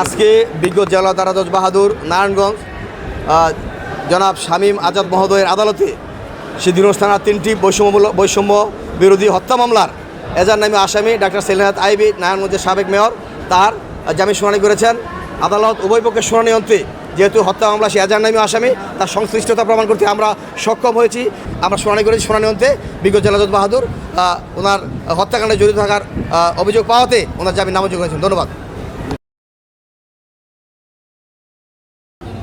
আজকে বিজ্ঞ জেলা দারাদজ বাহাদুর নারায়ণগঞ্জ জনাব শামীম আজাদ মহোদয়ের আদালতে সিদ্ধিনুর থানার তিনটি বৈষম্য বৈষম্য বিরোধী হত্যা মামলার এজার নামে আসামি ডাক্তার সেলিনাথ আইবি, নারায়ণগঞ্জের সাবেক মেয়র, তার জামিন শুনানি করেছেন। আদালত উভয় পক্ষের শুনানি অন্তে যেহেতু হত্যা মামলা সে এজার নামে আসামি, তার সংশ্লিষ্টতা প্রমাণ করতে আমরা সক্ষম হয়েছি। আমরা শুনানি করেছি শুনানি অন্তে বিজ্ঞ জেলাজত বাহাদুর ওনার হত্যাকাণ্ডে জড়িত থাকার অভিযোগ পাওয়াতে ওনার জামিন নামঞ্জুর করেছেন। ধন্যবাদ।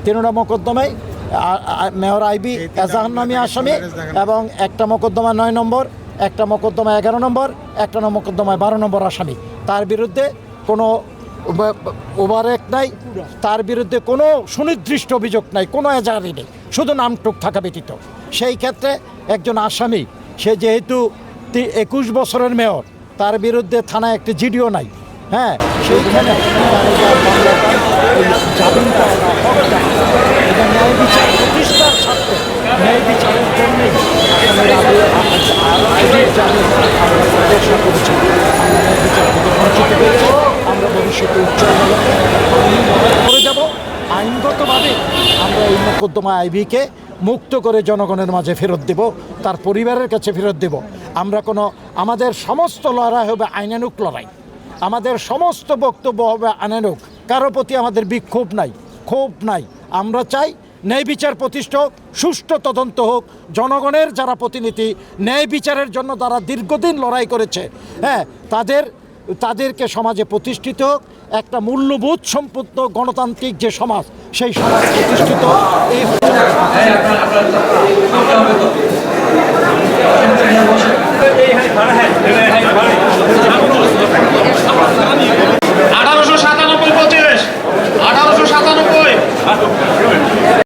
তিনটা মোকদ্দমায় মেয়র আইবি এজাহার নামী আসামি এবং একটা মোকদ্দমা নয় নম্বর একটা মোকদ্দমা এগারো নম্বর একটা ন- মোকদ্দমায় বারো নম্বর আসামি। তার বিরুদ্ধে কোনো ওভারেক নাই তার বিরুদ্ধে কোনো সুনির্দিষ্ট অভিযোগ নাই কোনো এজাহারই নেই শুধু নামটুক থাকা ব্যতীত। সেই ক্ষেত্রে একজন আসামি সে যেহেতু একুশ বছরের মেয়র তার বিরুদ্ধে থানায় একটি জিডিও নাই হ্যাঁ সেইখানে এই যে মামলাটা, এই জামিনটা ওরা হকটা, এটা ন্যায় বিচার প্রতিষ্ঠার স্বার্থে ন্যায় বিচারের জন্যই আসামের আবে- আ- আইনের জামিন আমরা প্রত্যাশা করছি আমরা ন্যায় বিচার থেকে বঞ্চিত হয়েছি আমরা ভবিষ্যতে উচ্চ আদালতে করে যাব আইনগতভাবে। আমরা এই মোকদ্দমা আইভিকে মুক্ত করে জনগণের মাঝে ফেরত দেব, তার পরিবারের কাছে ফেরত দেব। আমরা কোনো, আমাদের সমস্ত লড়াই হবে আইনানুক লড়াই। আমাদের সমস্ত বক্তব্য হবে আইনানুক। কারও প্রতি আমাদের বিক্ষোভ নাই, ক্ষোভ নাই। আমরা চাই ন্যায় বিচার প্রতিষ্ঠা হোক, সুষ্ঠু তদন্ত হোক। জনগণের যারা প্রতিনিধি ন্যায় বিচারের জন্য তারা দীর্ঘদিন লড়াই করেছে হ্যাঁ তাদের তাদেরকে সমাজে প্রতিষ্ঠিত একটা মূল্যবোধ সম্পন্ন গণতান্ত্রিক যে সমাজ সেই সমাজ প্রতিষ্ঠিত। এই